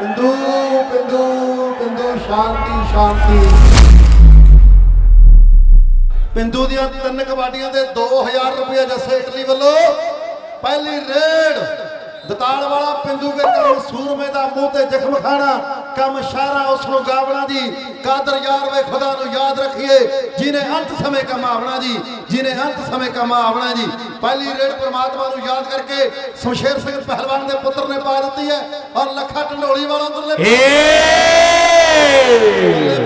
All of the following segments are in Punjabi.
ਬਿੰਦੂ ਸ਼ਾਂਤੀ ਸ਼ਾਂਤੀ। ਬਿੰਦੂ ਦੀਆਂ ਤਿੰਨ ਕਬਾਡੀਆਂ ਦੇ 2000 ਰੁਪਏ ਜੱਸੇ ਇਟਲੀ ਵੱਲੋਂ। ਪਹਿਲੀ ਰੇਡ, ਦਤਾਲ ਵਾਲਾ ਪਿੰਦੂ ਕੇ ਕਰਮ ਸੂਰਮੇ ਦਾ ਮੂੰਹ ਤੇ ਜ਼ਖਮ ਖਾਣਾ। ਕੰਮ ਸ਼ਾਰਾ ਉਸ ਨੂੰ ਗਾਵਣਾ ਜੀ। ਕਾਦਰ ਯਾਰ ਵੇ ਖੁਦਾ ਨੂੰ ਯਾਦ ਰੱਖੀਏ। ਜਿਨੇ ਅੰਤ ਸਮੇਂ ਕਮਾਵਣਾ ਜੀ ਜਿਨੇ ਅੰਤ ਸਮੇਂ ਕਮਾਵਣਾ ਜੀ। ਪਹਿਲੀ ਰੇਡ ਪ੍ਰਮਾਤਮਾ ਨੂੰ ਯਾਦ ਕਰਕੇ ਸ਼ਮਸ਼ੇਰ ਸਿੰਘ ਪਹਿਲਵਾਨ ਦੇ ਪੁੱਤਰ ਨੇ ਪਾ ਦਿੱਤੀ ਹੈ ਔਰ ਲੱਖਾ ਢੰਡੋਲੀ ਵਾਲਾ ਬੱਲੇ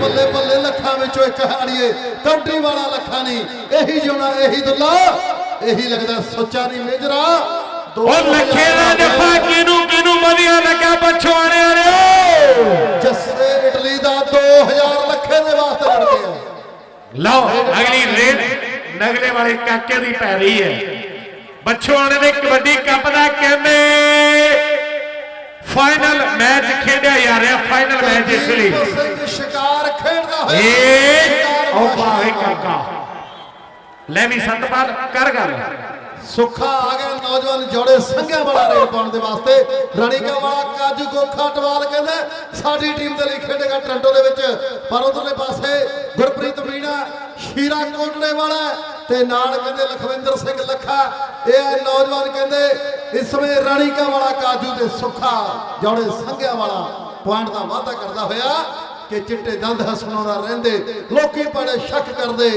ਬੱਲੇ ਬੱਲੇ ਲੱਖਾਂ ਵਿੱਚੋਂ ਇੱਕ ਹਾੜੀਏ। ਕੌਂਟਰੀ ਵਾਲਾ ਲੱਖਾਂ ਨਹੀਂ। ਇਹੀ ਜਿਉਣਾ ਇਹੀ ਦੁੱਲਾ। ਇਹੀ ਲੱਗਦਾ ਸੱਚਾ ਨਹੀਂ ਮੇਜਰਾ। ਉਹ ਲੱਖੇ ਦਾ ਜਫਾ ਕਿਨੂੰ ਕਿਨੂੰ ਵਧੀਆ ਲੱਗਾ ਪਛਵਾਣੇ ਵਾਲਿਓ ਜੱਸੇ ਇਟਲੀ ਦਾ 2000 ਲੱਖੇ ਦੇ ਵਾਸਤੇ ਜੁੜ ਗਿਆ ਲਓ ਅਗਲੀ ਰੇਡ ਨਗਲੇ ਵਾਲੇ ਕਾਕੇ ਦੀ ਪੈ ਰਹੀ ਹੈ ਬੱਚੋਆਣੇ ਦੇ ਕਬੱਡੀ ਕੱਪ ਦਾ ਕਹਿੰਦੇ ਫਾਈਨਲ ਮੈਚ ਖੇਡਿਆ ਜਾ ਰਿਹਾ ਫਾਈਨਲ ਮੈਚ ਇਸ ਲਈ ਕੁਲਦੀਪ ਸਿੰਘ ਸ਼ਿਕਾਰ ਖੇਡਦਾ ਹੋਇਆ ਏ ਸ਼ਿਕਾਰ ਉਹ ਵਾਸ਼ਾ। ਭਾਵੇਂ ਕਾਕਾ ਲੈ ਵੀ ਸੰਤਪਾਲ ਕਰ ਗੱਲ ਸੁੱਖਾ ਆ ਗਿਆ ਨੌਜਵਾਨ ਜੋੜੇ ਸੰਘਿਆ ਵਾਲਾ ਰੇਡ ਪਾਉਣ ਦੇ ਵਾਸਤੇ। ਰਣੀਕਾ ਵਾਲਾ ਕਾਜੂ ਗੋਖਾ ਟਵਾਲ ਕਹਿੰਦਾ, ਸਾਡੀ ਟੀਮ ਦੇ ਲਈ ਖੇਡੇਗਾ ਟ੍ਰਾਂਟੋ ਦੇ ਵਿੱਚ। ਪਰ ਉਧਰਲੇ ਪਾਸੇ ਗੁਰਪ੍ਰੀਤ ਮੀਣਾ ਸ਼ੀਰਾ ਕੋਟਲੇ ਵਾਲਾ ਤੇ ਨਾਲ ਕਹਿੰਦੇ ਲਖਵਿੰਦਰ ਸਿੰਘ ਲੱਖਾ। ਇਹ ਨੌਜਵਾਨ ਕਹਿੰਦੇ, ਇਸ ਸਮੇਂ ਰਣੀਕਾ ਵਾਲਾ ਕਾਜੂ ਤੇ ਸੁੱਖਾ ਜੋੜੇ ਸੰਘਿਆ ਵਾਲਾ ਪੁਆਇੰਟ ਦਾ ਵਾਅਦਾ ਕਰਦਾ ਹੋਇਆ ਕਿ ਚਿੱਟੇ ਦੰਦ ਹਸਣਾਉਂਦਾ ਰਹਿੰਦੇ, ਲੋਕੀ ਬੜੇ ਸ਼ੱਕ ਕਰਦੇ,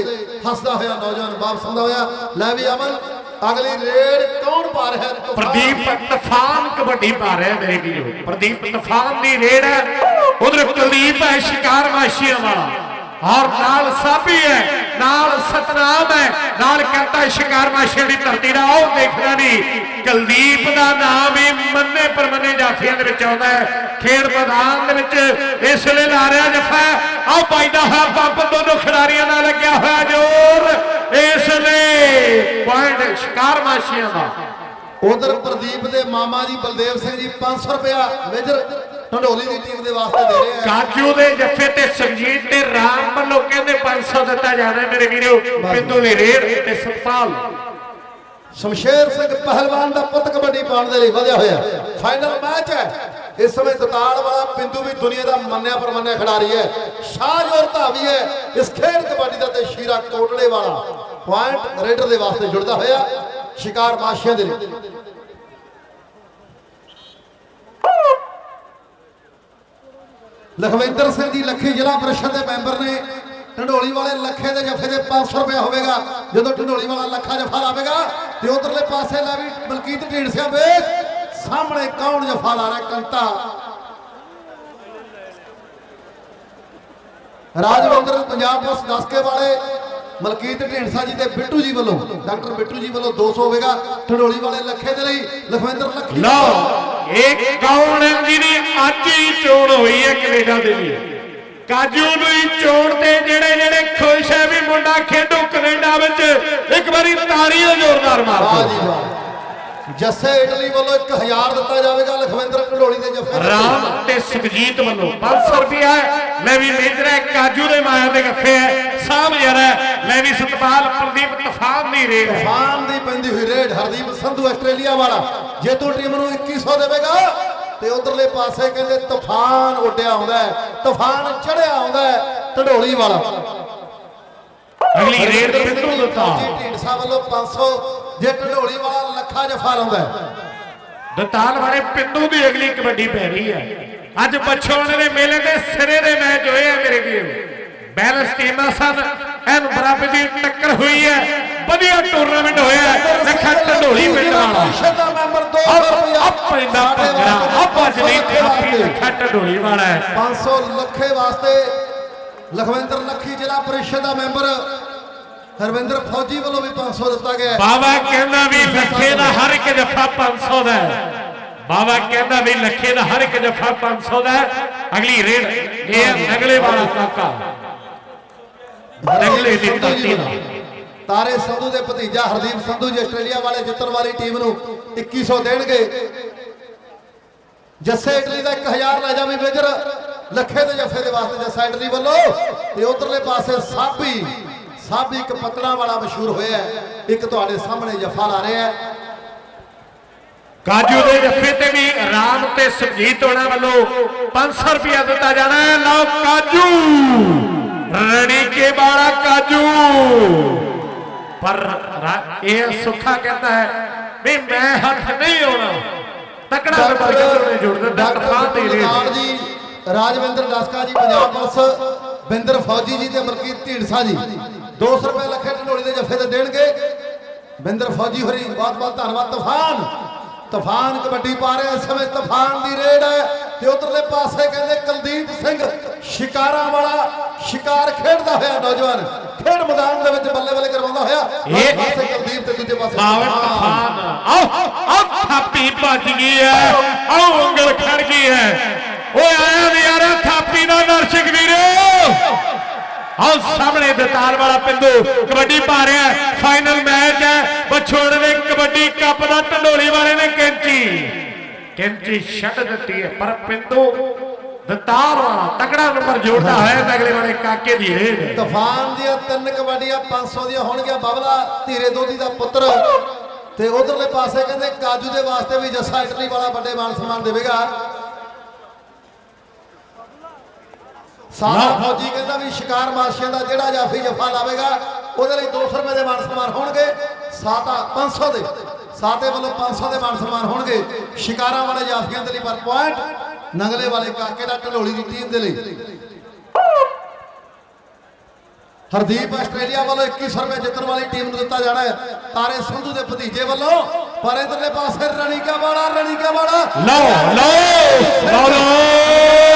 ਹੱਸਦਾ ਹੋਇਆ ਨੌਜਵਾਨ ਵਾਪਸ ਆਉਂਦਾ ਹੋਇਆ। ਲੈ ਵੀ ਅਮਨ ਅਗਲੀ ਰੇਡ ਕੌਣ ਪਾ ਰਿਹਾ? ਪ੍ਰਦੀਪ ਤੂਫਾਨ ਕਬੱਡੀ ਪਾ ਰਿਹਾ ਮੇਰੇ ਵੀਰੋ। ਪ੍ਰਦੀਪ ਤੂਫਾਨ ਦੀ ਰੇਡ ਹੈ। ਉਧਰ ਕੁਲਦੀਪ ਹੈ, ਸ਼ਿਕਾਰ ਮਾਸ਼ੀਆਂ ਵਾਲਾ। ਔਰ ਨਾਲ ਸਾਬੀ ਹੈ, ਨਾਲ ਸਤਨਾਮ ਹੈ, ਨਾਲ ਕਰਤਾ ਸ਼ਿਕਾਰ ਮਾਸ਼ੀਆਂ ਦੀ ਧਰਤੀ ਦਾ ਉਹ ਦੇਖਦਾ ਨਹੀਂ। ਕੁਲਦੀਪ ਦਾ ਨਾਮ ਹੀ ਮੰਨੇ ਪਰਮੰਨੇ ਜਾਫੀਆਂ ਦੇ ਵਿੱਚ ਆਉਂਦਾ ਹੈ। ਖੇਡ ਮੈਦਾਨ ਦੇ ਵਿੱਚ ਇਸ ਵੇਲੇ ਲਾ ਰਿਹਾ ਜਫਾ। ਆਹ ਬਾਈ ਦਾ ਹਾਂ ਪੰਪ ਦੋਨੋਂ ਖਿਡਾਰੀਆਂ ਨਾਲ ਲੱਗਿਆ ਹੋਇਆ ਜ਼ੋਰ। ਇਸ ਲਈ ਪੁਆਇੰਟ ਸ਼ਿਕਾਰ ਮਾਸ਼ੀਆਂ ਦਾ। ਉਧਰ ਪ੍ਰਦੀਪ ਦੇ ਮਾਮਾ ਜੀ ਬਲਦੇਵ ਸਿੰਘ ਜੀ 500 ਰੁਪਇਆ ਮੇਜਰ ਢੰਡੋਲੀ ਦੀ ਟੀਮ ਦੇ ਵਾਸਤੇ ਦੇ ਰਹੇ ਆ। ਕਾਜੂ ਦੇ ਜੱਫੇ ਤੇ ਸੁਖਜੀਤ ਤੇ ਰਾਮ ਵੱਲੋਂ ਕਹਿੰਦੇ 500 ਦਿੱਤਾ ਜਾਣਾ ਮੇਰੇ ਵੀਰੋ ਬਿੰਦੂ ਦੀ ਰੇਡ ਤੇ ਸਤਪਾਲ ਸ਼ਮਸ਼ੇਰ ਸਿੰਘ ਪਹਿਲਵਾਨ ਦਾ ਪੁੱਤ ਕਬੱਡੀ ਪਾਉਣ ਦੇ ਲਈ ਵਧਿਆ ਹੋਇਆ। ਫਾਈਨਲ ਮੈਚ ਹੈ। ਇਸ ਸਮੇਂ ਤਤਾੜ ਵਾਲਾ ਪਿੰਦੂ ਵੀ ਦੁਨੀਆ ਦਾ ਮੰਨਿਆ ਪਰਮੰਨਿਆ ਖਿਡਾਰੀ ਹੈ। ਸ਼ਾਹਜੋਰ ਧਾਵੀ ਹੈ। ਇਸ ਖੇਡ ਕਬੱਡੀ ਦਾ ਤੇ ਸ਼ੀਰਾ ਕੋਟਲੇ ਵਾਲਾ ਪੁਆਇੰਟ ਰੇਡਰ ਦੇ ਵਾਸਤੇ ਜੁੜਦਾ ਹੋਇਆ ਸ਼ਿਕਾਰ ਮਾਸ਼ੀਆਂ ਦੇ ਲਈ। ਲਖਵਿੰਦਰ ਸਿੰਘ ਜੀ ਲੱਖੀ ਜ਼ਿਲ੍ਹਾ ਪ੍ਰੀਸ਼ਦ ਦੇ ਮੈਂਬਰ ਨੇ ਢੰਡੋਲੀ ਵਾਲੇ ਲੱਖੇ ਦੇ ਜਫੇ ਦੇ 500 ਰੁਪਏ ਹੋਵੇਗਾ। ਜਦੋਂ ਢੰਡੋਲੀ ਵਾਲਾ ਲੱਖਾ ਜਫਾ ਲਾਵੇਗਾ ਤੇ ਉਧਰਲੇ ਪਾਸੇ ਲੈ ਵੀ ਮਲਕੀਤ ਢੀਂਡਸਿਆ ਵੇਖ। ਸਾਹਮਣੇ ਕੌਣ ਜਫਾ ਲਾ ਰਿਹਾ ਕੰਤਾ। ਰਾਜਵਿੰਦਰ ਪੰਜਾਬ ਪੁਲਿਸ ਦਸਕੇ ਵਾਲੇ ਮਲਕੀਤ ਢੀਂਡਸਾ ਜੀ ਤੇ ਬਿੱਟੂ ਜੀ ਵੱਲੋਂ ਡਾਕਟਰ ਬਿੱਟੂ ਜੀ ਵੱਲੋਂ 200 ਹੋਵੇਗਾ ਢੰਡੋਲੀ ਵਾਲੇ ਲੱਖੇ ਦੇ ਲਈ ਲਖਵਿੰਦਰ ਲੱਖੀ। ਲਓ ਇਹ ਕੌਣ ਜਿਹਦੀ ਅੱਜ ਹੀ ਚੋਣ ਹੋਈ ਹੈ ਕੈਨੇਡਾ ਦੇ ਲਈ? ਕਾਜੂ ਨੂੰ ਹੀ ਚੋਣ ਤੇ ਜਿਹੜੇ ਜਿਹੜੇ ਖੁਸ਼ ਹੈ ਵੀ ਮੁੰਡਾ ਖੇਡੂ ਕੈਨੇਡਾ ਵਿੱਚ ਇੱਕ ਵਾਰੀ ਤਾੜੀਆਂ ਜ਼ੋਰਦਾਰ ਮਾਰ ਵਾਹ ਜੀ ਵਾਹ। ਜੱਸੇ ਇਟਲੀ ਵੱਲੋਂ 1000 ਦਿੱਤਾ ਜਾਵੇਗਾ ਲਖਵਿੰਦਰ ਢੰਡੋਲੀ ਦੇ ਜਫੇ ਰਾਮ ਤੇ ਸੁਖਜੀਤ ਵੱਲੋਂ 500 ਰੁਪਿਆ ਲੈ ਵੀ ਮੇਜਰ ਹੈ ਕਾਜੂ ਦੇ ਮਾਇਆ ਦੇ ਗੱਫੇ ਹੈ। ਸਾਹਮ ਯਾਰ ਲੈ ਵੀ ਸਤਪਾਲ ਪ੍ਰਦੀਪ ਤੂਫਾਨ ਦੀ ਰੇਡ ਤੂਫਾਨ ਦੀ ਪੈਂਦੀ ਹੋਈ ਰੇਡ ਹਰਦੀਪ ਸੰਧੂ ਆਸਟ੍ਰੇਲੀਆ ਵਾਲਾ। ਜੇਤੂ ਟੀਮ ਨੂੰ 2100 ਦੇਵੇਗਾ ਤੇ ਉਧਰਲੇ ਪਾਸੇ ਕਹਿੰਦੇ ਤੂਫਾਨ ਉੱਡਿਆ ਆਉਂਦਾ ਹੈ। ਤੂਫਾਨ ਚੜਿਆ ਆਉਂਦਾ ਹੈ ਢਡੋਲੀ ਵਾਲਾ। ਅਗਲੀ ਰੇਡ ਬਿੰਦੂ ਦਿੱਤਾ ਜੀ ਢੀਂਡਸਾ ਵੱਲੋਂ 500 ਜੇ ਢਡੋਲੀ ਵਾਲਾ ਲੱਖਾ ਜਫਾ ਲਾਉਂਦਾ ਦਤਾਲ ਵਾਲੇ ਪਿੰਡੂ ਦੀ ਅਗਲੀ ਕਬੱਡੀ ਪੈ ਰਹੀ ਹੈ। ਅੱਜ ਪਛੋਣੇ ਦੇ ਮੇਲੇ ਦੇ ਸਿਰੇ ਦੇ ਮੈਚ ਹੋਏ ਆ ਮੇਰੇ ਵੀਰ। ਬੈਲੈਂਸ ਟੀਮਾਂ ਸਨ ਐਨ ਬਰਾਬਰ ਦੀ ਟੱਕਰ ਹੋਈ ਹੈ। ਵਧੀਆ ਟੂਰਨਾਮੈਂਟ ਹੋਇਆ ਹੈ। ਲੱਖਾ ਢੰਡੋਲੀ ਪਿੰਡ ਵਾਲਾ ਪ੍ਰੀਸ਼ਦ ਦਾ ਮੈਂਬਰ 200 ਆਪ ਰੁਪਇਆ ਆਪ ਪੈਂਦਾ ਭੰਗੜਾ ਆਪ ਭਜਨੀ ਤੇ ਆਪੀ ਲੱਖਾ ਢੰਡੋਲੀ ਵਾਲਾ ਹੈ। 500 ਲੱਖੇ ਵਾਸਤੇ ਲਖਵਿੰਦਰ ਲੱਖੀ ਜ਼ਿਲ੍ਹਾ ਪ੍ਰੀਸ਼ਦ ਦਾ ਮੈਂਬਰ ਹਰਵਿੰਦਰ ਫੌਜੀ ਵੱਲੋਂ ਵੀ 500 ਦਿੱਤਾ ਗਿਆ। ਬਾਬਾ ਕਹਿੰਦਾ ਵੀ ਲੱਖੇ ਦਾ ਹਰ ਇੱਕ ਜੱਫਾ 500 ਦਾ ਹੈ। ਬਾਬਾ ਕਹਿੰਦਾ ਵੀ ਲੱਖੇ ਦਾ ਹਰ ਇੱਕ ਜੱਫਾ 500 ਦਾ ਹੈ। ਅਗਲੀ ਰੇਡ ਇਹ ਹੈ ਨਗਲੇ ਵਾਲਾ ਕਾਕਾ। ਨਗਲੇ ਦੀ ਧਰਤੀ ਦਾ। ਤਾਰੇ ਸੰਧੂ ਦੇ ਭਤੀਜਾ ਹਰਦੀਪ ਸੰਧੂ ਜੀ ਆਸਟ੍ਰੇਲੀਆ ਵਾਲੇ ਜਿੱਤਣ ਵਾਲੀ ਟੀਮ ਨੂੰ 2100 ਦੇਣਗੇ। ਜੱਸੇ ਇਟਲੀ ਦਾ 1000 ਲੈ ਜਾਵੀਂ ਮੇਜਰ। ਲੱਖੇ ਦੇ ਜੱਫੇ ਦੇ ਵਾਸਤੇ ਜੱਸਾ ਇਟਲੀ ਵੱਲੋਂ ਤੇ ਉਧਰਲੇ ਪਾਸੇ ਸਾਬੀ ਸਾਬੀ ਇੱਕ ਪਤਲਾ ਵਾਲਾ ਮਸ਼ਹੂਰ ਹੋਇਆ। ਇੱਕ ਤੁਹਾਡੇ ਸਾਹਮਣੇ ਜੱਫਾ ਲਾ ਰਿਹਾ ਹੈ। ਕਾਜੂ ਦੇ ਜੱਫੇ ਤੇ ਵੀ ਰਾਮ ਤੇ ਸੁਰਜੀਤ ਹੋਣਾ ਵੱਲੋਂ 500 ਰੁਪਇਆ ਦਿੱਤਾ ਜਾਣਾ ਹੈ। ਲਓ ਕਾਜੂ। ਰਣੀ ਕੇ ਬਾੜਾ ਕਾਜੂ। ਪਰ ਇਹ ਸੁੱਖਾ ਕਹਿੰਦਾ ਹੈ ਵੀ ਮੈਂ ਹੱਥ ਨਹੀਂ ਆਉਣਾ। ਤਕੜਾ ਕਹਿੰਦੇ ਨੇ ਜੋੜ ਦਿੰਦਾ ਤੂਫਾਨ ਦੀ ਡਾਕਟਰ ਜੀ ਰਾਜਵਿੰਦਰ ਡਸਕਾ ਜੀ ਪੰਜਾਬ ਪੁਲਿਸ ਬਿੰਦਰ ਫੌਜੀ ਜੀ ਤੇ ਮਲਕੀਤ ਢੀਂਡਸਾ ਜੀ। 200 ਰੁਪਏ ਲੱਖੇ ਢੰਡੋਲੀ ਦੇ ਜੱਫੇ ਤੇ ਦੇਣਗੇ। ਬਿੰਦਰ ਫੌਜੀ ਹੋਰੀ ਬਹੁਤ ਬਹੁਤ ਧੰਨਵਾਦ। ਤੂਫਾਨ ਤੂਫਾਨ ਕਬੱਡੀ ਪਾ ਰਿਹਾ ਇਸ ਸਮੇਂ ਤੂਫਾਨ ਦੀ ਰੇਡ ਹੈ ਤੇ ਉਧਰਲੇ ਪਾਸੇ ਕਹਿੰਦੇ ਕੁਲਦੀਪ ਸਿੰਘ ਸ਼ਿਕਾਰਾਂ ਵਾਲਾ ਸ਼ਿਕਾਰ ਖੇਡਦਾ ਹੋਇਆ ਨੌਜਵਾਨ ਖੇਡ ਮੈਦਾਨ ਦੇ ਵਿੱਚ ਬੱਲੇ ਬੱਲੇ ਕਰਵਾਉਂਦਾ ਹੋਇਆ। ਇੱਕ ਪਾਸੇ ਕੁਲਦੀਪ ਤੇ ਦੂਜੇ ਪਾਸੇ ਬਾਵੇ ਤੂਫਾਨ। ਆਓ ਆਓ ਥਾਪੀ ਭੱਜ ਗਈ ਹੈ। ਆਓ ਉਂਗਲ ਖੜ ਗਈ ਹੈ। ਓਏ ਆਇਆ ਵੀ ਯਾਰ ਥਾਪੀ ਦਾ ਦਰਸ਼ਕ ਵੀਰੋ। ਆਓ ਸਾਹਮਣੇ ਦਤਾਲ ਵਾਲਾ ਪਿੰਡੂ, ਕਬੱਡੀ ਪਾ ਰਿਹਾ ਫਾਈਨਲ ਮੈਚ ਹੈ। ਬਛੋੜ ਕਬੱਡੀ ਕੱਪ ਦਾ ਢੰਡੋਲੀ ਵਾਲੇ ਨੇ ਕੈਂਚੀ। ਕੈਂਚੀ ਛੱਡ ਦਿੱਤੀ ਹੈ, ਪਰ ਪਿੰਡੂ ਦਤਾਲ ਵਾਲਾ ਤਕੜਾ ਨੰਬਰ ਜੋੜਦਾ ਹੋਇਆ ਨਗਲੇ ਵਾਲੇ ਕਾਕੇ ਦੀ ਰੇਡ। ਤੂਫਾਨ ਦੀਆਂ ਤਿੰਨ ਕਬੱਡੀਆਂ 500 ਦੀਆਂ ਹੋਣਗੀਆਂ। ਬਬਲਾ ਧੀਰੇ ਦੋਦੀ ਦਾ ਪੁੱਤਰ ਤੇ ਉਧਰਲੇ ਪਾਸੇ ਕਹਿੰਦੇ ਕਾਜੂ ਦੇ ਵਾਸਤੇ ਵੀ ਜੱਸਾ ਇਟਲੀ ਵਾਲਾ ਵੱਡੇ ਮਾਨ ਸਨਮਾਨ ਦੇਵੇਗਾ। ਸਾਰਾ। ਫੌਜੀ ਕਹਿੰਦਾ ਵੀ ਸ਼ਿਕਾਰ ਮਾਸ਼ੀਆਂ ਦਾ ਜਿਹੜਾ ਜਾਫੀ ਜਫਾ ਲਾਵੇਗਾ ਉਹਦੇ ਲਈ 200 ਰੁਪਏ ਦੇ ਮਾਨ ਸਨਮਾਨ ਹੋਣਗੇ। ਸਾਤਾ 500 ਦੇ। ਸਾਤੇ ਵੱਲੋਂ 500 ਦੇ ਮਾਨ ਸਨਮਾਨ ਹੋਣਗੇ। ਸ਼ਿਕਾਰਾਂ ਵਾਲੇ ਜਾਫੀਆਂ ਦੇ ਲਈ ਪਰ ਪੁਆਇੰਟ ਨੰਗਲੇ ਵਾਲੇ ਕਾਕੇ ਦਾ ਢਲੋਲੀ ਦੀ ਟੀਮ ਦੇ ਲਈ। ਹਰਦੀਪ ਆਸਟ੍ਰੇਲੀਆ ਵੱਲੋਂ 2100 ਰੁਪਏ ਜਿੱਤਣ ਵਾਲੀ ਟੀਮ ਨੂੰ ਦਿੱਤਾ ਜਾਣਾ ਹੈ। ਤਾਰੇ ਸੰਧੂ ਦੇ ਭਤੀਜੇ ਵੱਲੋਂ ਪਰ ਇਧਰਲੇ ਪਾਸੇ ਰਣੀਕਾ ਵਾਲਾ ਰਣੀਕਾ ਵਾਲਾ। ਲਓ ਲਓ ਲਓ।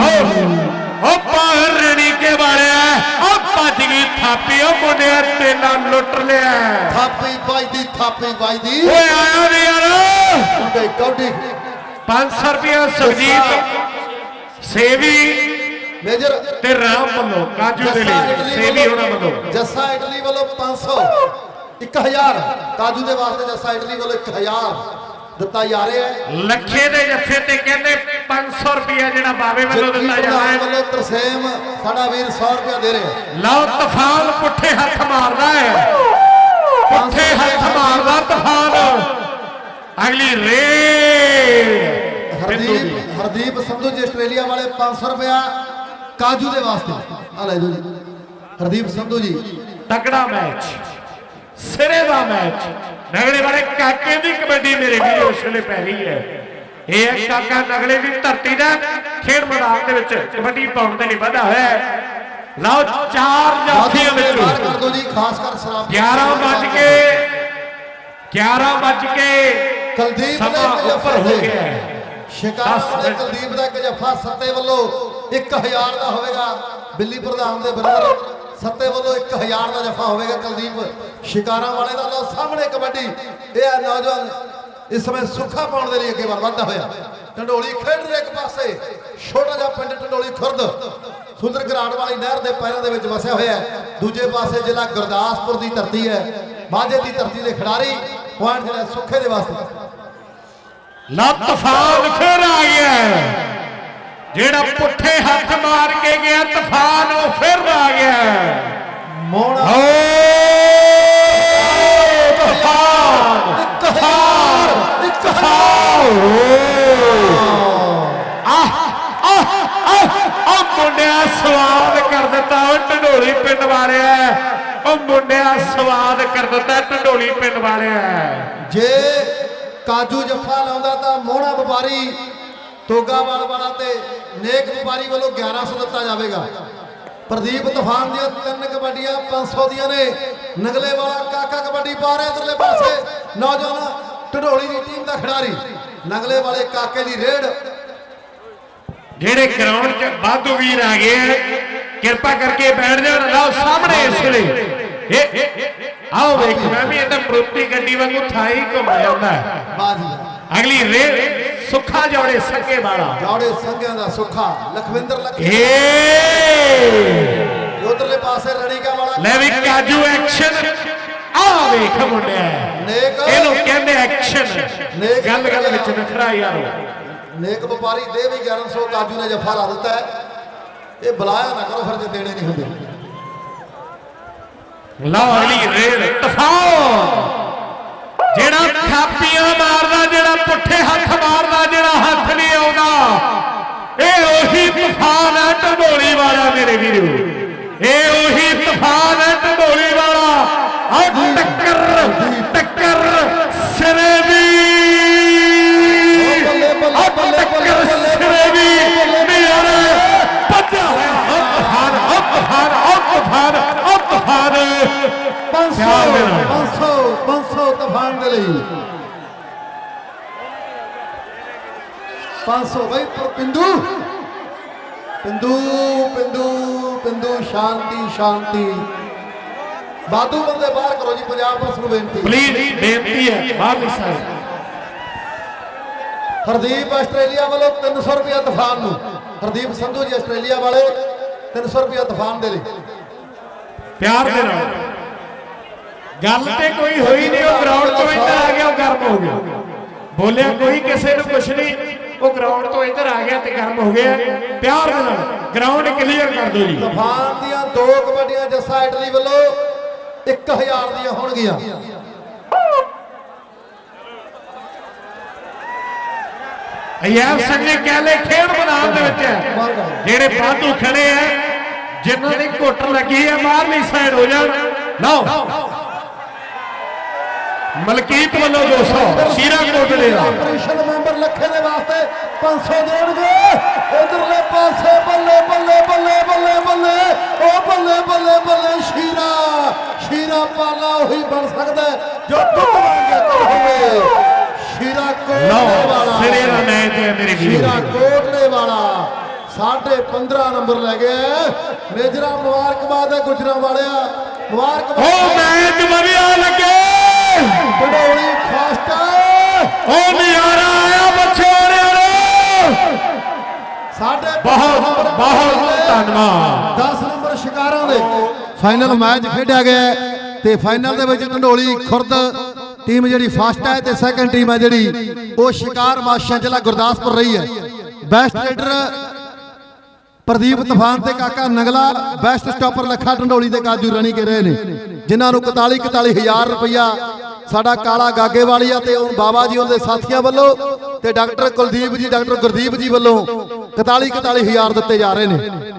ਓ ਪਾਰਣੀ ਕੇ ਬਾਰਿਆ ਓ ਭੱਜ ਗਈ ਥਾਪੀ ਓ ਮੁੰਡਿਆ ਤੇਲਾ ਲੁੱਟ ਲਿਆ ਥਾਪੀ ਵੱਜਦੀ ਥਾਪੀ ਵੱਜਦੀ। ਓਏ ਆਇਆ ਵੀ ਯਾਰ। ਕੌਡੀ। ਕੌਡੀ 500 ਰੁਪਇਆ ਸੁਖਜੀਤ ਸੇਵੀ ਮੇਜਰ। ਤੇ ਰਾਮ ਵੱਲੋਂ ਕਾਜੂ ਦੇ ਲਈ। ਸੇਵੀ ਉਹਨਾਂ ਵੱਲੋਂ। ਜੱਸਾ ਇਟਲੀ ਵੱਲੋਂ 500 1000 ਕਾਜੂ ਦੇ ਵਾਸਤੇ ਜੱਸਾ ਇਟਲੀ ਵੱਲੋਂ 1000 ਦਿੱਤਾ ਜਾ ਰਿਹਾ ਹੈ। ਲੱਖੇ ਦੇ ਜੱਫੇ ਤੇ ਕਹਿੰਦੇ 500 ਰੁਪਇਆ ਜਿਹੜਾ ਬਾਵੇ ਵੱਲੋਂ ਦਿੱਤਾ ਜਾਣਾ ਪ੍ਰਧਾਨ ਹੈ। ਵੱਲੋਂ ਤਰਸੇਮ ਸਾਡਾ ਵੀਰ 100 ਰੁਪਏ ਦੇ ਰਿਹਾ ਲਓ ਤੂਫਾਨ ਪੁੱਠੇ ਹੱਥ ਮਾਰਦਾ ਹੈ। ਪੁੱਠੇ ਹੱਥ ਮਾਰਦਾ ਤੂਫਾਨ। ਅਗਲੀ ਰੇਡ। ਹਰਦੀਪ ਹਰਦੀਪ ਸੰਧੂ ਜੀ ਆਸਟ੍ਰੇਲੀਆ ਵਾਲੇ 500 ਰੁਪਇਆ ਕਾਜੂ ਦੇ ਵਾਸਤੇ। ਆ ਲੈ ਜੋ ਜੀ। ਹਰਦੀਪ ਸੰਧੂ ਜੀ। ਤਕੜਾ ਮੈਚ। ਸਿਰੇ ਦਾ ਮੈਚ। ਨਗਲੇ ਵਾਲੇ ਕਾਕੇ ਦੀ ਕਬੱਡੀ ਮੇਰੇ ਵੀਰੋ ਉਸ ਵੇਲੇ ਪੈ ਰਹੀ ਹੈ। ਇਹ ਹੈ ਕਾਕਾ ਨਗਲੇ ਦੀ ਧਰਤੀ ਦਾ ਖੇਡ ਮੈਦਾਨ ਦੇ ਵਿੱਚ ਕਬੱਡੀ ਪਾਉਣ ਦੇ ਲਈ ਵਧਾ ਹੋਇਆ ਹੈ। ਲਓ ਚਾਰ ਜਾਫੀਆਂ ਬਾਹਰ ਕਰ ਵਿੱਚੋਂ ਦੋ ਜੀ ਖਾਸ ਕਰ ਸ਼ਰਾਬ 11 ਵੱਜ ਕੇ 11 ਵੱਜ ਕੇ ਕੁਲਦੀਪ ਦੇ ਉੱਪਰ ਹੋ ਗਿਆ ਹੈ। ਸ਼ਿਕਾਰ ਮਿੰਟ। ਕੁਲਦੀਪ ਦਾ ਇੱਕ ਜੱਫਾ ਸੱਤੇ ਵੱਲੋਂ 1000 ਦਾ ਹੋਵੇਗਾ ਬਿੱਲੀ ਪ੍ਰਧਾਨ ਦੇ ਬਰਦਰ ਸੱਤੇ ਵੱਲੋਂ 1000 ਦਾ ਜੱਫਾ ਹੋਵੇਗਾ ਕੁਲਦੀਪ ਸ਼ਿਕਾਰਾਂ ਵਾਲੇ ਦਾ ਲਓ ਸਾਹਮਣੇ ਕਬੱਡੀ। ਇਹ ਆ ਨੌਜਵਾਨ ਇਸ ਸਮੇਂ ਸੁੱਖਾ ਪਾਉਣ ਦੇ ਲਈ ਅੱਗੇ ਵੱਧਦਾ ਹੋਇਆ। ਢੰਡੋਲੀ ਖੇਡ ਰਿਹਾ ਇੱਕ ਪਾਸੇ। ਛੋਟਾ ਜਿਹਾ ਪਿੰਡ ਢੰਡੋਲੀ ਖੁਰਦ। ਸੁੰਦਰ ਗਰਾੜ ਵਾਲੀ ਨਹਿਰ ਦੇ ਪੈਰਾਂ ਦੇ ਵਿੱਚ ਵਸਿਆ ਹੋਇਆ ਹੈ। ਦੂਜੇ ਪਾਸੇ ਜ਼ਿਲ੍ਹਾ ਗੁਰਦਾਸਪੁਰ ਦੀ ਧਰਤੀ ਹੈ। ਮਾਝੇ ਦੀ ਧਰਤੀ ਦੇ ਖਿਡਾਰੀ ਪੁਆਇੰਟ ਜਿਹੜਾ ਸੁੱਖੇ ਦੇ ਵਾਸਤੇ। ਲਾ ਤੂਫਾਨ ਫਿਰ ਆ ਗਿਆ ਜਿਹੜਾ ਪੁੱਠੇ ਹੱਥ ਮਾਰ ਕੇ ਗਿਆ ਤੂਫਾਨ ਉਹ ਫਿਰ ਆ ਗਿਆ। ਹੈ। ਮੋਹਣਾ ਓ ਤੂਫਾਨ ਤੂਫਾਨ। ਤੂਫਾਨ ਆਹ ਆਹ ਆਹ ਆਹ ਮੁੰਡਿਆ ਸਵਾਦ ਕਰ ਦਿੱਤਾ ਉਹ ਢੰਡੋਲੀ ਪਿੰਡ ਵਾਲਿਆ। ਉਹ ਮੁੰਡਿਆ ਸਵਾਦ ਕਰ ਦਿੱਤਾ ਢੰਡੋਲੀ ਪਿੰਡ ਵਾਲਿਆ। ਜੇ ਕਾਜੂ ਜੱਫਾ ਲਾਉਂਦਾ ਤਾਂ ਮੋਹਣਾ ਵਪਾਰੀ ਤੋਗਾਵਾਲ ਵਾਲਾ ਤੇ ਨੇਕ ਵਪਾਰੀ ਵੱਲੋਂ 1100 ਦਿੱਤਾ ਜਾਵੇਗਾ। ਪ੍ਰਦੀਪ ਤੂਫਾਨ ਦੀਆਂ ਤਿੰਨ ਕਬੱਡੀਆਂ 500 ਦੀਆਂ ਨੇ। ਨਗਲੇ ਵਾਲਾ ਕਾਕਾ ਕਬੱਡੀ ਪਾ ਰਿਹਾ ਇਧਰਲੇ ਪਾਸੇ। ਨੌਜਵਾਨ ਢਡੋਲੀ ਦੀ ਟੀਮ ਦਾ ਖਿਡਾਰੀ। ਨਗਲੇ ਵਾਲੇ ਕਾਕੇ ਦੀ ਰੇਡ। ਜਿਹੜੇ ਗਰਾਊਂਡ 'ਚ ਵਾਧੂ ਵੀਰ ਆ ਗਏ ਕਿਰਪਾ ਕਰਕੇ ਬੈਠ ਜਾਣ। ਲਓ ਸਾਹਮਣੇ ਇਸ ਵੇਲੇ। ਇਹ ਆਓ ਵੇਖ ਮੈਂ ਵੀ ਇਹਦਾ ਪ੍ਰੋਪਟੀ ਗੱਡੀ ਵਾਂਗੂ ਥਾਈ ਹੁੰਦਾ ਹੈ। ਬਾਜੀ ਅਗਲੀ ਰੇ ਸੁੱਖਾ ਜੋੜੇ ਸੰਗੇ ਵਾਲਾ। ਜੌੜੇ ਸੰਗਿਆਂ ਦਾ ਸੁੱਖਾ ਲਖਵਿੰਦਰ ਲੱਖੀ ਉਧਰਲੇ ਪਾਸੇ ਰਣੀਕਾ ਵਾਲਾ। ਲੈ ਵੀ ਕਾਜੂ ਐਕਸ਼ਨ ਆ ਵੇਖ ਮੁੰਡਿਆ ਨੇਕ। ਇਹਨੂੰ ਕਹਿੰਦੇ ਐਕਸ਼ਨ ਨੇਕ। ਗੱਲ ਗੱਲ ਵਿੱਚ ਨਖਰਾ ਯਾਰੋ। ਨੇਕ ਵਪਾਰੀ ਦੇ ਵੀ 1100 ਕਾਜੂ ਨੇ ਜੱਫਾ ਲਾ ਦਿੱਤਾ ਹੈ। ਇਹ ਬੁਲਾਇਆ ਨਾ ਕਰੋ ਫਿਰ ਜੇ ਦੇਣੇ ਨਹੀਂ ਹੁੰਦੇ। ਲਓ ਅਗਲੀ ਰੇਡ ਤੂਫਾਨ ਜਿਹੜਾ ਥਾਪੀਆਂ ਮਾਰਦਾ, ਜਿਹੜਾ ਪੁੱਠੇ ਹੱਥ ਮਾਰਦਾ, ਜਿਹੜਾ ਹੱਥ ਨਹੀਂ ਆਉਂਦਾ, ਇਹ ਉਹੀ ਤੂਫਾਨ ਹੈ ਢਡੋਲੀ ਵਾਲਾ ਮੇਰੇ ਵੀਰੋ। ਇਹ ਉਹੀ ਤੂਫਾਨ ਹੈ 500 ਬਈ ਪਰ ਪਿੰਦੂ। ਪਿੰਦੂ ਪਿੰਦੂ ਪਿੰਦੂ ਸ਼ਾਂਤੀ ਸ਼ਾਂਤੀ। ਬਾਦੂ ਬੰਦੇ ਬਾਹਰ ਕਰੋ ਜੀ ਪੰਜਾਬ ਪੁਲਿਸ ਨੂੰ ਬੇਨਤੀ। ਪਲੀਜ਼ ਬੇਨਤੀ ਹੈ ਬਾਹਰਲੀ ਸਾਈਡ ਹਰਦੀਪ ਆਸਟ੍ਰੇਲੀਆ ਵੱਲੋਂ 300 ਰੁਪਇਆ ਤੂਫਾਨ ਨੂੰ। ਹਰਦੀਪ ਸੰਧੂ ਜੀ ਆਸਟ੍ਰੇਲੀਆ ਵਾਲੇ 300 ਰੁਪਇਆ ਤੂਫਾਨ ਦੇ ਲਈ। ਪਿਆਰ ਦੇ ਨਾਲ। ਗੱਲ ਤੇ ਕੋਈ ਹੋਈ ਨਹੀਂ ਉਹ ਗਰਾਊਂਡ ਤੋਂ ਇੱਧਰ ਆ ਗਿਆ ਉਹ ਗਰਮ ਹੋ ਗਿਆ। ਬੋਲਿਆ ਕੋਈ ਕਿਸੇ ਨੂੰ ਕੁਛ ਨਹੀਂ। ਉਹ ਗਰਾਊਂਡ ਤੋਂ ਇੱਧਰ ਆ ਗਿਆ ਤੇ ਗਰਮ ਹੋ ਗਿਆ। ਪਿਆਰ ਦੇ ਨਾਲ। ਗਰਾਊਂਡ ਕਲੀਅਰ ਕਰ ਦਿਓ ਜੀ। ਤੂਫਾਨ ਦੀਆਂ ਦੋ ਕਬੱਡੀਆਂ ਜੱਸਾ ਇਟਲੀ ਵੱਲੋਂ 1000 ਦੀਆਂ ਹੋਣਗੀਆਂ। ਅਯਾਬ ਸਿੰਘ ਨੇ ਕਹਿਲੇ ਖੇਡ ਮੈਦਾਨ ਦੇ ਵਿੱਚ। ਜਿਹੜੇ ਬਾਦੂ ਖੜੇ ਆ ਜਿਨ੍ਹਾਂ ਦੀ ਘੁੱਟ ਲੱਗੀ ਹੈ ਬਾਹਰਲੀ ਸਾਈਡ ਹੋ ਜਾਣ। ਲਓ। ਮਲਕੀਤ ਵੱਲੋਂ 200 ਸ਼ੀਰਾ ਕੋਟਲੇ ਦਾ ਆਪਰੇਸ਼ਨ ਮੈਂਬਰ ਲੱਖੇ ਦੇ ਵਾਸਤੇ 500 ਦੇਣਗੇ। ਇਧਰਲੇ ਪਾਸੇ ਬੱਲੇ ਬੱਲੇ ਬੱਲੇ ਬੱਲੇ ਬੱਲੇ। ਉਹ ਬੱਲੇ ਬੱਲੇ ਬੱਲੇ ਸ਼ੀਰਾ। ਸ਼ੀਰਾ ਪਾਲਾ ਉਹੀ ਬਣ ਸਕਦਾ ਜੋ ਹੋਵੇ। ਸ਼ੀਰਾ ਕੋਟਲੇ ਵਾਲਾ। ਸਿਰੇ ਦਾ ਮੈਚ ਹੈ ਮੇਰੇ ਸ਼ੀਰਾ ਵੀਰੋ ਕੋਟਲੇ ਵਾਲਾ। ਸਾਢੇ 15 ਨੰਬਰ ਲੈ ਗਿਆ ਮੇਜਰਾ ਮੁਬਾਰਕਬਾਦ ਹੈ ਗੁਜਰਾਂ ਵਾਲਿਆ ਮੁਬਾਰਕਬਾਦ ਉਹ ਮੈਚ ਵਧੀਆ ਲੱਗੇ। ਬਡੋਲੀ ਫਾਸਟ ਉਹ ਨਜ਼ਾਰਾ ਆਇਆ ਬੱਚਿਆਂ ਨੂੰ। ਸਾਡੇ ਬਹੁਤ ਬਹੁਤ ਧੰਨਵਾਦ। 10 ਨੰਬਰ ਸ਼ਿਕਾਰਾਂ ਦੇ ਫਾਈਨਲ ਮੈਚ ਖੇਡਿਆ ਗਿਆ ਤੇ ਫਾਈਨਲ ਦੇ ਵਿੱਚ ਢੰਡੋਲੀ ਖੁਰਦ ਟੀਮ ਜਿਹੜੀ ਫਸਟ ਹੈ ਤੇ ਸੈਕੰਡ ਟੀਮ ਹੈ ਜਿਹੜੀ ਉਹ ਸ਼ਿਕਾਰ ਮਾਸ਼ਾ ਜ਼ਿਲ੍ਹਾ ਗੁਰਦਾਸਪੁਰ ਰਹੀ ਹੈ। ਬੈਸਟ ਰੇਡਰ ਪ੍ਰਦੀਪ ਤੂਫਾਨ ਤੇ ਕਾਕਾ ਨਗਲਾ ਬੈਸਟ ਸਟਾਪਰ ਲੱਖਾ ਢੰਡੋਲੀ ਤੇ ਕਾਜੂ ਰਣੀ ਕੇ ਰਹੇ ਨੇ ਜਿਨ੍ਹਾਂ ਨੂੰ 41 41000 ਰੁਪਇਆ ਸਾਡਾ ਕਾਲਾ ਗਾਗੇ ਵਾਲੀਆ ਤੇ ਉਹ ਬਾਬਾ ਜੀ ਉਹਦੇ ਸਾਥੀਆਂ ਵੱਲੋਂ ਤੇ ਡਾਕਟਰ ਕੁਲਦੀਪ ਜੀ, ਡਾਕਟਰ ਗੁਰਦੀਪ ਜੀ ਵੱਲੋਂ 41 41000 ਦਿੱਤੇ ਜਾ ਰਹੇ ਨੇ।